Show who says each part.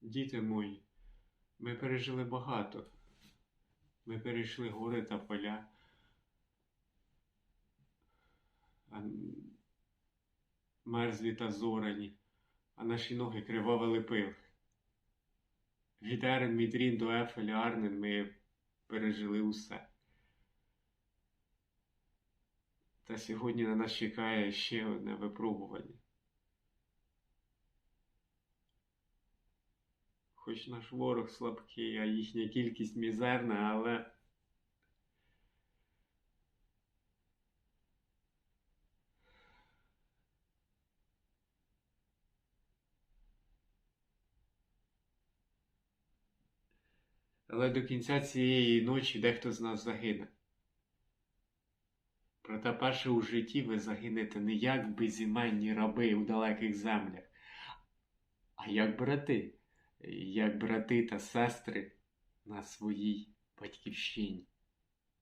Speaker 1: Діти мої, ми пережили багато. Ми перейшли гори та поля. Мерзлі та зорані, а наші ноги криваво лепили. Від Ерен Мідрін до Ефеля Арнен ми пережили усе. Та сьогодні на нас чекає ще одне випробування. Хоч наш ворог слабкий, а їхня кількість мізерна, але Але до кінця цієї ночі дехто з нас загине. Проте перше у житті ви загинете не як безіменні раби у далеких землях, а як брати, як брати та сестри на своїй батьківщині.